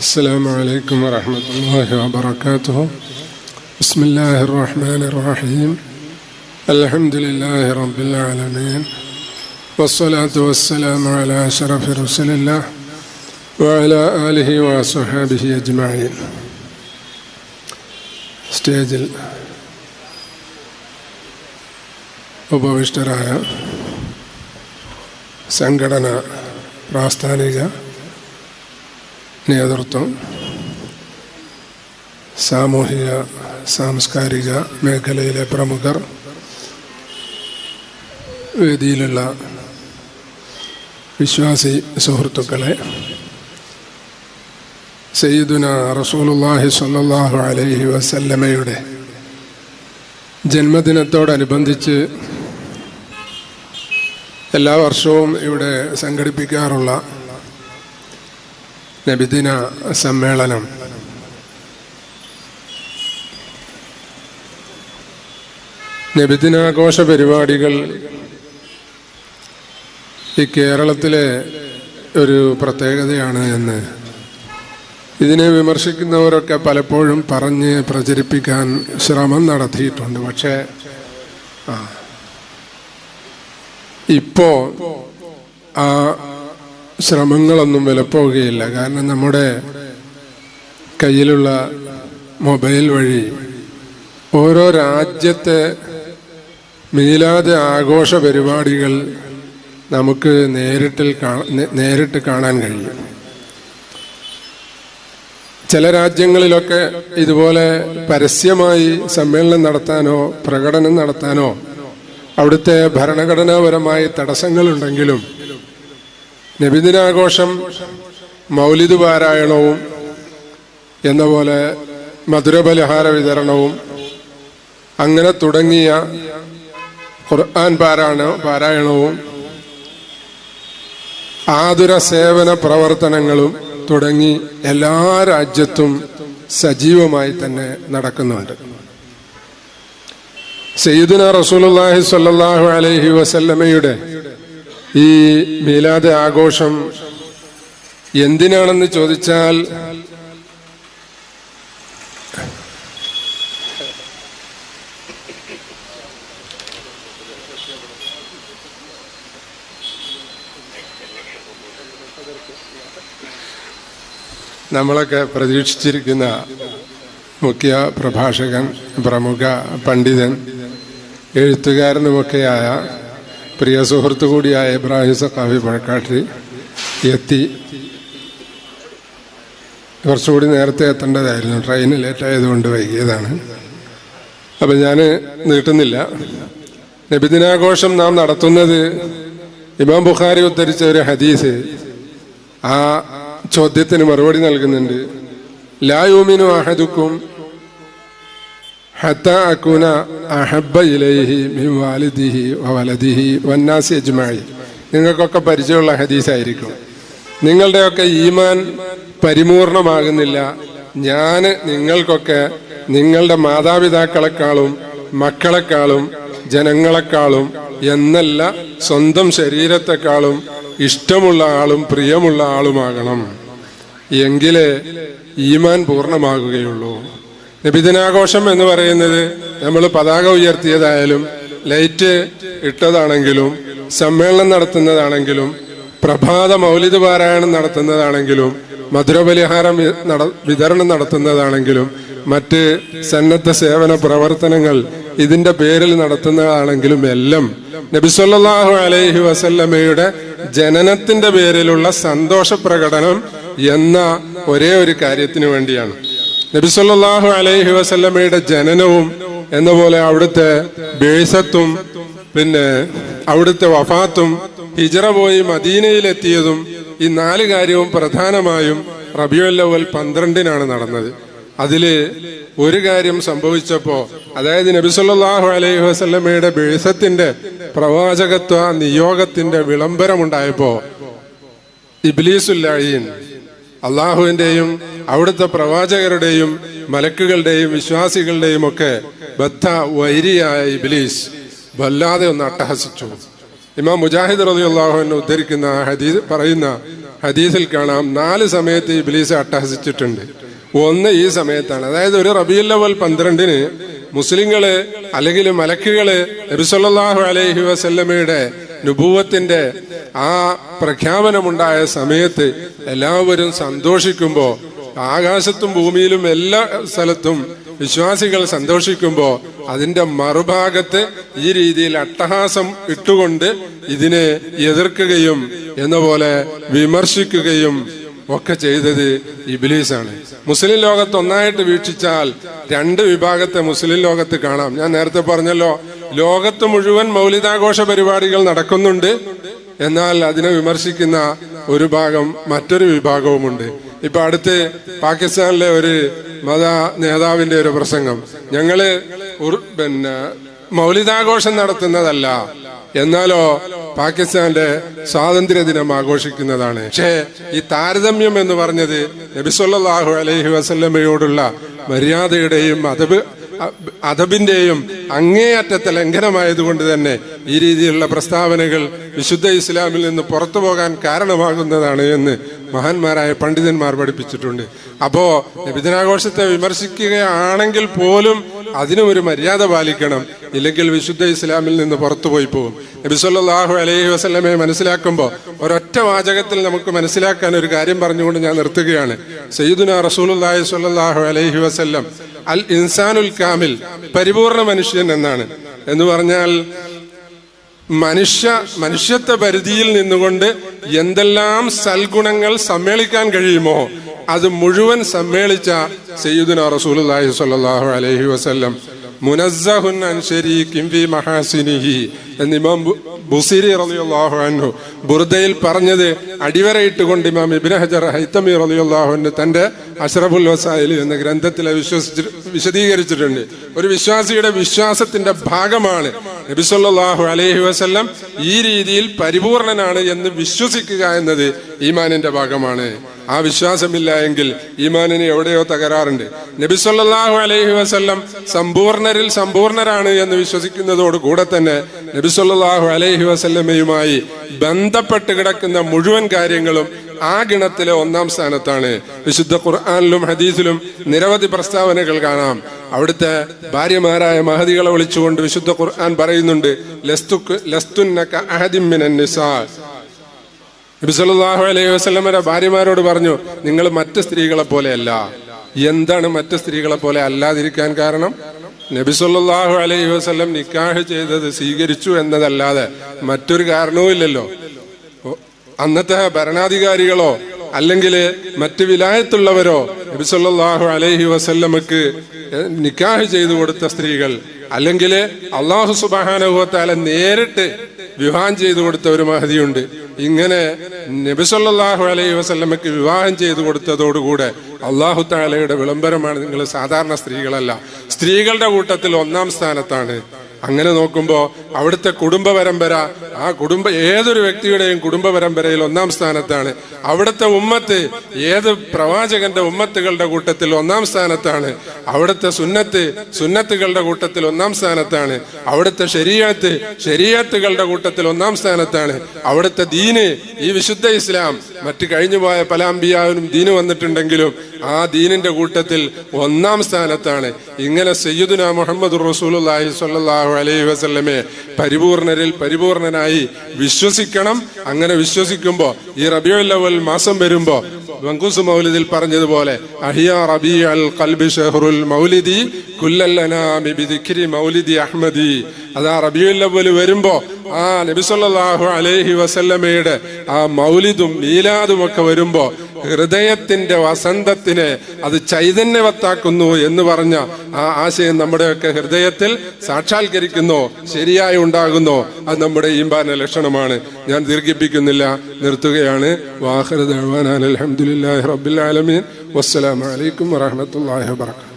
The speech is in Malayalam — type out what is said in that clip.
السلام عليكم ورحمة الله وبركاته بسم الله الرحمن الرحيم الحمد لله رب العالمين والصلاة والسلام على أشرف رسل الله وعلى آله وصحابه أجمعين സ്റ്റേജിൽ ഉപവിഷ്ടരായ സംഘടന പ്രാസ്ഥാനിക നേതൃത്വം. സാമൂഹിക സാംസ്കാരിക മേഖലയിലെ പ്രമുഖർ വേദിയിലുള്ള വിശ്വാസി സുഹൃത്തുക്കളെ സയ്യിദുന റസൂലുല്ലാഹി സ്വല്ലല്ലാഹു അലൈഹി വസല്ലമയുടെ ജന്മദിനത്തോടനുബന്ധിച്ച് എല്ലാ വർഷവും ഇവിടെ സംഘടിപ്പിക്കാറുള്ള നബിദിന സമ്മേളനം. നബിദിനാഘോഷ പരിപാടികൾ ഈ കേരളത്തിലെ ഒരു പ്രത്യേകതയാണ് എന്ന് ഇതിനെ വിമർശിക്കുന്നവരൊക്കെ പലപ്പോഴും പറഞ്ഞ് പ്രചരിപ്പിക്കാൻ ശ്രമം നടത്തിയിട്ടുണ്ട്. പക്ഷേ ഇപ്പോ ആ ശ്രമങ്ങളൊന്നും വിലപ്പോവുകയില്ല കാരണം നമ്മുടെ കയ്യിലുള്ള മൊബൈൽ വഴി ഓരോ രാജ്യത്തെ മീലാതെ ആഘോഷ പരിപാടികൾ നമുക്ക് നേരിട്ടിൽ നേരിട്ട് കാണാൻ കഴിയും. ചില രാജ്യങ്ങളിലൊക്കെ ഇതുപോലെ പരസ്യമായി സമ്മേളനം നടത്താനോ പ്രകടനം നടത്താനോ അവിടുത്തെ ഭരണഘടനാപരമായ തടസ്സങ്ങളുണ്ടെങ്കിലും നബിദിനാഘോഷം മൗലിദ് പാരായണവും എന്ന പോലെ മധുരപലഹാര വിതരണവും അങ്ങനെ തുടങ്ങിയ ഖുർആൻ പാരായണ പാരായണവും ആതുര സേവന പ്രവർത്തനങ്ങളും തുടങ്ങി എല്ലാ രാജ്യത്തും സജീവമായി തന്നെ നടക്കുന്നുണ്ട്. സയ്യിദുന റസൂലുള്ളാഹി സ്വല്ലല്ലാഹു അലൈഹി വസല്ലമയുടെ ഈ മീലാദ് ആഘോഷം എന്തിനാണെന്ന് ചോദിച്ചാൽ നമ്മളൊക്കെ പ്രതീക്ഷിച്ചിരിക്കുന്ന മുഖ്യ പ്രഭാഷകൻ പ്രമുഖ പണ്ഡിതൻ എഴുത്തുകാരനുമൊക്കെയായ പ്രിയ സുഹൃത്തു കൂടിയായ ഇബ്രാഹിം സഖാഫി പഴക്കാട്ടിൽ എത്തി. കുറച്ചുകൂടി നേരത്തെ എത്തേണ്ടതായിരുന്നു. ട്രെയിൻ ലേറ്റായതുകൊണ്ട് വൈകിയതാണ്. അപ്പം ഞാൻ നീട്ടുന്നില്ല. നബിദിനാഘോഷം നാം നടത്തുന്നത് ഇമാം ബുഖാരി ഉദ്ധരിച്ച ഒരു ഹദീസ്. ആ ചോദ്യത്തിന് മറുപടി നൽകുന്നുണ്ട്. ലായൂമിനും അഹദുക്കും ഹത്ത അക്കുന അഹബ ഇലൈഹി മിൻ വാലിദിഹി വലദിഹി വന്നാസി അജ്മായി നിങ്ങൾക്കൊക്കെ പരിചയമുള്ള ഹദീസായിരിക്കും. നിങ്ങളുടെയൊക്കെ ഈമാൻ പരിപൂർണമാകുന്നില്ല. ഞാൻ നിങ്ങൾക്കൊക്കെ നിങ്ങളുടെ മാതാപിതാക്കളെക്കാളും മക്കളെക്കാളും ജനങ്ങളെക്കാളും എന്നല്ല സ്വന്തം ശരീരത്തെക്കാളും ഇഷ്ടമുള്ള ആളും പ്രിയമുള്ള ആളുമാകണം. എങ്കിലേ ഈമാൻ പൂർണമാകുകയുള്ളൂ. നബിദിനാഘോഷം എന്ന് പറയുന്നത് നമ്മൾ പതാക ഉയർത്തിയതായാലും ലൈറ്റ് ഇട്ടതാണെങ്കിലും സമ്മേളനം നടത്തുന്നതാണെങ്കിലും പ്രഭാത മൗലിക പാരായണം നടത്തുന്നതാണെങ്കിലും മധുരബലിഹാരം വിതരണം നടത്തുന്നതാണെങ്കിലും മറ്റ് സന്നദ്ധ സേവന പ്രവർത്തനങ്ങൾ ഇതിന്റെ പേരിൽ നടത്തുന്നതാണെങ്കിലും എല്ലാം നബിസ്വല്ലാഹു അലൈഹി വസല്ലമയുടെ ജനനത്തിന്റെ പേരിലുള്ള സന്തോഷ പ്രകടനം എന്ന ഒരേ ഒരു കാര്യത്തിന് വേണ്ടിയാണ്. നബിസ്വല്ലാഹു അലൈഹി വസല്ലമയുടെ ജനനവും എന്ന പോലെ അവിടുത്തെ ബേസത്തും പിന്നെ അവിടുത്തെ വഫാത്തും ഹിജറ പോയി മദീനയിലെത്തിയതും ഈ നാല് കാര്യവും പ്രധാനമായും റബിയുല്ലവൽ പന്ത്രണ്ടിനാണ് നടന്നത്. അതിൽ ഒരു കാര്യം സംഭവിച്ചപ്പോ അതായത് നബിസുല്ലാഹു അലൈഹി വസല്ലമയുടെ ബേസത്തിന്റെ പ്രവാചകത്വ നിയോഗത്തിന്റെ വിളംബരമുണ്ടായപ്പോ ഇബ്ലീസുല്ലീൻ അള്ളാഹുവിന്റെയും അവിടുത്തെ പ്രവാചകരുടെയും മലക്കുകളുടെയും വിശ്വാസികളുടെയും ഒക്കെ ബദ്ധ വൈരിയായ ഇബ്ലീസ് വല്ലാതെ ഒന്ന് അട്ടഹസിച്ചു. ഇമാം മുജാഹിദ് റലി അള്ളാഹുവിനെ ഉദ്ധരിക്കുന്ന ഹദീസ് പറയുന്ന ഹദീസിൽ കാണാം നാല് സമയത്ത് ഇബ്ലീസ് അട്ടഹസിച്ചിട്ടുണ്ട്. ഒന്ന് ഈ സമയത്താണ്. അതായത് ഒരു റബിയുൽ അവൽ പന്ത്രണ്ടിന് മുസ്ലിങ്ങൾ അല്ലെങ്കിൽ മലക്കുകൾ നബിസ്വല്ലാഹു അലൈഹി വസല്ലമയുടെ നുഭൂവത്തിന്റെ ആ പ്രഖ്യാപനമുണ്ടായ സമയത്ത് എല്ലാവരും സന്തോഷിക്കുമ്പോ ആകാശത്തും ഭൂമിയിലും എല്ലാ സ്ഥലത്തും വിശ്വാസികൾ സന്തോഷിക്കുമ്പോൾ അതിന്റെ മറുഭാഗത്ത് ഈ രീതിയിൽ അട്ടഹാസം ഇട്ടുകൊണ്ട് ഇതിനെ എതിർക്കുകയും എന്ന പോലെ വിമർശിക്കുകയും ഒക്കെ ചെയ്തത് ഇബിലീസാണ്. മുസ്ലിം ലോകത്ത് ഒന്നായിട്ട് വീക്ഷിച്ചാൽ രണ്ട് വിഭാഗത്തെ മുസ്ലിം ലോകത്ത് കാണാം. ഞാൻ നേരത്തെ പറഞ്ഞല്ലോ ലോകത്ത് മുഴുവൻ മൗലികാഘോഷ പരിപാടികൾ നടക്കുന്നുണ്ട്. എന്നാൽ അതിനെ വിമർശിക്കുന്ന ഒരു ഭാഗം മറ്റൊരു വിഭാഗവുമുണ്ട്. ഇപ്പൊ അടുത്ത് പാകിസ്ഥാനിലെ ഒരു മത നേതാവിന്റെ ഒരു പ്രസംഗം. ഞങ്ങൾ പിന്നെ മൗലിതാഘോഷം നടത്തുന്നതല്ല എന്നാലോ പാകിസ്ഥാന്റെ സ്വാതന്ത്ര്യ ദിനം ആഘോഷിക്കുന്നതാണ്. പക്ഷേ ഈ താരതമ്യം എന്ന് പറഞ്ഞത് നബിസ്വല്ലാഹു അലൈഹി വസല്ലമയോടുള്ള മര്യാദയുടെയും അതബ് അദബിന്റെയും അങ്ങേയറ്റത്തെ ലംഘനമായതുകൊണ്ട് തന്നെ ഈ രീതിയിലുള്ള പ്രസ്താവനകൾ വിശുദ്ധ ഇസ്ലാമിൽ നിന്ന് പുറത്തു പോകാൻ കാരണമാകുന്നതാണ് എന്ന് മഹാന്മാരായ പണ്ഡിതന്മാർ പഠിപ്പിച്ചിട്ടുണ്ട്. അപ്പോ നബിദിനാഘോഷത്തെ വിമർശിക്കുകയാണെങ്കിൽ പോലും അതിനും ഒരു മര്യാദ പാലിക്കണം. ഇല്ലെങ്കിൽ വിശുദ്ധ ഇസ്ലാമിൽ നിന്ന് പുറത്തുപോയി പോകും. നബിസ്വല്ലാഹു അലൈഹി വസല്ലമയെ മനസ്സിലാക്കുമ്പോൾ ഒരൊറ്റ വാചകത്തിൽ നമുക്ക് മനസ്സിലാക്കാൻ ഒരു കാര്യം പറഞ്ഞുകൊണ്ട് ഞാൻ നിർത്തുകയാണ്. സയ്യിദുന റസൂലുള്ളാഹി സ്വല്ലാഹു അലൈഹി വസ്ല്ലം അൽ ഇൻസാനുൽ കാമിൽ പരിപൂർണ മനുഷ്യൻ എന്നാണ്. എന്ന് പറഞ്ഞാൽ മനുഷ്യ മനുഷ്യത്വ പരിധിയിൽ നിന്നുകൊണ്ട് എന്തെല്ലാം സൽഗുണങ്ങൾ സമ്മേളിക്കാൻ കഴിയുമോ അത് മുഴുവൻ സമ്മേളിച്ച സയ്യിദുന റസൂൽ അലൈഹി വസല്ലം. മുനസ്സഹുൻ അൻ ശരീകിൻ ഫീ മഹാസിനിഹി. ഇമാം ബു- റളിയല്ലാഹു അൻഹു ബുർദയിൽ പറഞ്ഞത് അടിവരയിട്ടുകൊണ്ട് ഇമാം ഇബ്നു ഹജർ ഹൈത്തമി റളിയല്ലാഹു അൻഹു തന്റെ അഷ്റഫുൽ വസായിൽ എന്ന ഗ്രന്ഥത്തിൽ വിശദീകരിച്ചിട്ടുണ്ട്. ഒരു വിശ്വാസിയുടെ വിശ്വാസത്തിന്റെ ഭാഗമാണ് നബി സല്ലല്ലാഹു അലൈഹി വസല്ലം ഈ രീതിയിൽ പരിപൂർണനാണ് എന്ന് വിശ്വസിക്കുക എന്നത് ഈമാനിന്റെ ഭാഗമാണ്. ആ വിശ്വാസമില്ല എങ്കിൽ ഈമാനിന് എവിടെയോ തകരാറുണ്ട്. നബി സല്ലല്ലാഹു അലൈഹി വസ്ല്ലം സമ്പൂർണരിൽ സമ്പൂർണരാണ് എന്ന് വിശ്വസിക്കുന്നതോട് കൂടെ തന്നെ നബി സല്ലല്ലാഹു അലൈഹി വസല്ലമയുമായി ബന്ധപ്പെട്ട് കിടക്കുന്ന മുഴുവൻ കാര്യങ്ങളും ആ ഗണത്തിലെ ഒന്നാം സ്ഥാനത്താണ്. വിശുദ്ധ ഖുർആാനിലും ഹദീസിലും നിരവധി പ്രസ്താവനകൾ കാണാം. അവിടുത്തെ ഭാര്യമാരായ മഹദികളെ വിളിച്ചുകൊണ്ട് വിശുദ്ധ ഖുർആൻ പറയുന്നുണ്ട് ലസ്തുക്ക് ലസ്തുന്നക അഹദിൻ മിനൻ നിസാ നബി സല്ലല്ലാഹു അലൈഹി വസല്ലമയുടെ ഭാര്യമാരോട് പറഞ്ഞു നിങ്ങൾ മറ്റ് സ്ത്രീകളെ പോലെയല്ല. എന്താണ് മറ്റ് സ്ത്രീകളെ പോലെ അല്ലാതിരിക്കാൻ കാരണം? നബി സല്ലല്ലാഹു അലൈഹി വസല്ലം നിക്കാഹ് ചെയ്തത് സ്വീകരിച്ചു എന്നതല്ലാതെ മറ്റൊരു കാരണവുമില്ലല്ലോ അന്നത്തെ ഭരണാധികാരികളോ അല്ലെങ്കിൽ മറ്റ് വിലായത്തുള്ളവരോ നബി സല്ലല്ലാഹു അലൈഹി വസല്ലമക്ക് നിക്കാഹ് ചെയ്തു കൊടുത്ത സ്ത്രീകൾ അല്ലെങ്കിൽ അള്ളാഹു സുബാനുഭവത്താലെ നേരിട്ട് വിവാഹം ചെയ്തു കൊടുത്ത ഒരു മഹതിയുണ്ട്. ഇങ്ങനെ നബിസൊല്ലാഹു അലൈഹി വസല്ലമക്ക് വിവാഹം ചെയ്തു കൊടുത്തതോടുകൂടെ അള്ളാഹു താലയുടെ വിളംബരമാണ് നിങ്ങൾ സാധാരണ സ്ത്രീകളല്ല. സ്ത്രീകളുടെ കൂട്ടത്തിൽ ഒന്നാം സ്ഥാനത്താണ്. അങ്ങനെ നോക്കുമ്പോൾ അവിടുത്തെ കുടുംബ പരമ്പര ആ കുടുംബ ഏതൊരു വ്യക്തിയുടെയും കുടുംബ പരമ്പരയിൽ ഒന്നാം സ്ഥാനത്താണ്. അവിടുത്തെ ഉമ്മത്ത് ഏത് പ്രവാചകന്റെ ഉമ്മത്തുകളുടെ കൂട്ടത്തിൽ ഒന്നാം സ്ഥാനത്താണ്. അവിടുത്തെ സുന്നത്ത് സുന്നത്തുകളുടെ കൂട്ടത്തിൽ ഒന്നാം സ്ഥാനത്താണ്. അവിടുത്തെ ശരീരത്ത് ശരീരത്തുകളുടെ കൂട്ടത്തിൽ ഒന്നാം സ്ഥാനത്താണ്. അവിടുത്തെ ദീന് ഈ വിശുദ്ധ ഇസ്ലാം മറ്റു കഴിഞ്ഞുപോയ പല അമ്പിയാവിനും ദീന് വന്നിട്ടുണ്ടെങ്കിലും ആ ദീനിന്റെ കൂട്ടത്തിൽ ഒന്നാം സ്ഥാനത്താണ്. ഇങ്ങനെ സയ്യിദുന മുഹമ്മദ് റസൂലുള്ളാഹി അലൈഹി വസല്ലമെ പരിപൂർണരിൽ പരിപൂർണനായി വിശ്വസിക്കണം. അങ്ങനെ വിശ്വസിക്കുമ്പോൾ ഈ റബീഉൽ അവൽ മാസം വരുമ്പോൾ വങ്കൂസ് മൗലിദിൽ പറഞ്ഞതുപോലെ അഹിയ റബി അൽ ഖൽബി ഷഹറുൽ മൗലിദി കുല്ലല്ലനാമിബിദിഖിരി മൗലിദി അഹ്മദി. അതാ റബീഉൽ അവൽ വരുമ്പോ ആ നബിസല്ലാഹു അലൈഹി വസല്ലമയുടെ ആ മൗലിദും മീലാദും ഒക്കെ വരുമ്പോ ഹൃദയത്തിന്റെ വസന്തത്തിനെ അത് ചൈതന്യവത്താക്കുന്നു എന്ന് പറഞ്ഞ ആ ആശയം നമ്മുടെയൊക്കെ ഹൃദയത്തിൽ സാക്ഷാത്കരിക്കുന്നു ശരിയായി ഉണ്ടാകുന്നു. അത് നമ്മുടെ ഈമ്പാന ലക്ഷണമാണ്. ഞാൻ ദീർഘിപ്പിക്കുന്നില്ല നിർത്തുകയാണ്. വാഹൃദ് അലഹമുല്ലാ റബ്ബിൽ ആലമീൻ. വസ്സലാമലൈക്കും വറഹമത്തല്ലാഹി വാബർക്കാത്തു